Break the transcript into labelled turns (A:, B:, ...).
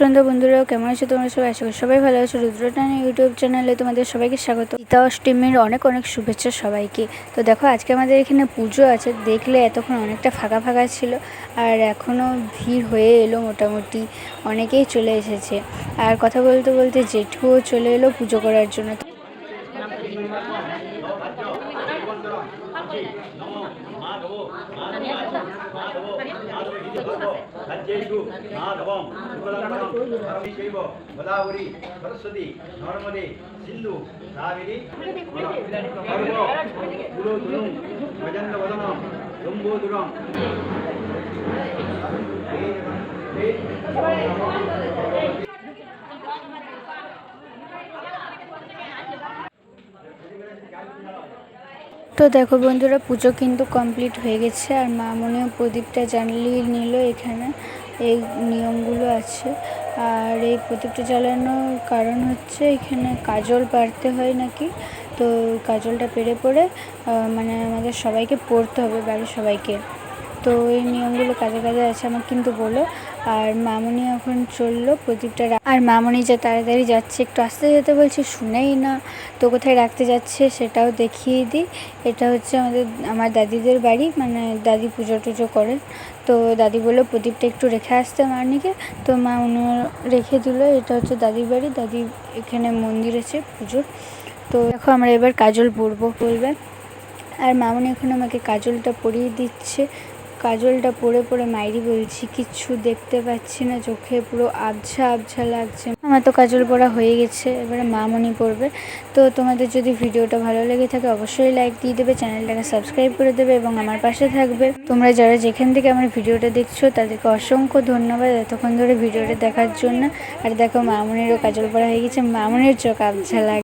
A: সুন্দর বন্ধুরাও কেমন আছো তোমরা সবাই? আশা করি সবাই ভালো আছো। রুদ্রটানি ইউটিউব চ্যানেলে তোমাদের সবাইকে স্বাগত। গীতা অষ্টমীর অনেক অনেক শুভেচ্ছা সবাইকে। তো দেখো, আজকে আমাদের এখানে পুজো আছে। দেখলে এতক্ষণ অনেকটা ফাঁকা ফাঁকা ছিল, আর এখনও ভিড় হয়ে এলো মোটামুটি। অনেকেই চলে এসেছে। আর কথা বলতে বলতে জেঠুও চলে এলো পুজো করার জন্য।
B: ಅಜ್ಜೇಶು ಮಾಧವಂ ಶುಕ್ಲಂ ಪರಮೇಶೈವ ಗದಾವರಿ ಸರಸ್ವತಿ ನರ್ಮದೆ ಸಿಂಧು ಕಾವೇರಿ ಗುರುದುನು ಭಜಂದ ವದನ ಗಂಬೋದುರಂ Thank you.
A: তো দেখো বন্ধুরা, পুজো কিন্তু কমপ্লিট হয়ে গেছে আর মা মামনিও প্রদীপটা জ্বালিয়ে নিল এখানে। এই নিয়মগুলো আছে। আর এই প্রদীপটা জ্বালানোর কারণ হচ্ছে এখানে কাজল পারতে হয় নাকি? তো কাজলটা পেরে পড়ে মানে আমাদের সবাইকে পড়তে হবে, বাড়ির সবাইকে। তো এই নিয়মগুলো কাজে কাজে আছে আমার কিন্তু বলো। আর মামনি এখন চলল প্রদীপটা আর মামনি যে তাড়াতাড়ি যাচ্ছে, একটু আসতে যেতে বলছে, শুনেই না। তো কোথায় রাখতে যাচ্ছে সেটাও দেখিয়ে দিই। এটা হচ্ছে আমাদের, আমার দাদিদের বাড়ি মানে দাদি পুজো টুজো করে তো দাদি বলল, প্রদীপটা একটু রেখে আসতে মামনিকে। তো মা উনি রেখে দিল, এটা হচ্ছে দাদির বাড়ি। দাদি এখানে মন্দির আছে পুজোর। তো দেখো আমরা এবার কাজল পরবো। বলবে, আর মামনি এখন আমাকে কাজলটা পরিয়ে দিচ্ছে। কাজলটা পরে পরে মাইরি বলছি, কিচ্ছু দেখতে পাচ্ছি না, চোখে পুরো আবছা আবছা লাগছে। আমার তো কাজল পরা হয়ে গেছে, এবারে মামনি পড়বে। তো তোমাদের যদি ভিডিওটা ভালো লেগে থাকে, অবশ্যই লাইক দিয়ে দেবে, চ্যানেলটাকে সাবস্ক্রাইব করে দেবে এবং আমার পাশে থাকবে। তোমরা যারা যেখান থেকে আমার ভিডিওটা দেখছ, তাদেরকে অসংখ্য ধন্যবাদ এতক্ষণ ধরে ভিডিওটা দেখার জন্য। আর দেখো, মামনিরও কাজল পরা হয়ে গেছে, মামনির চোখ আবছা লাগে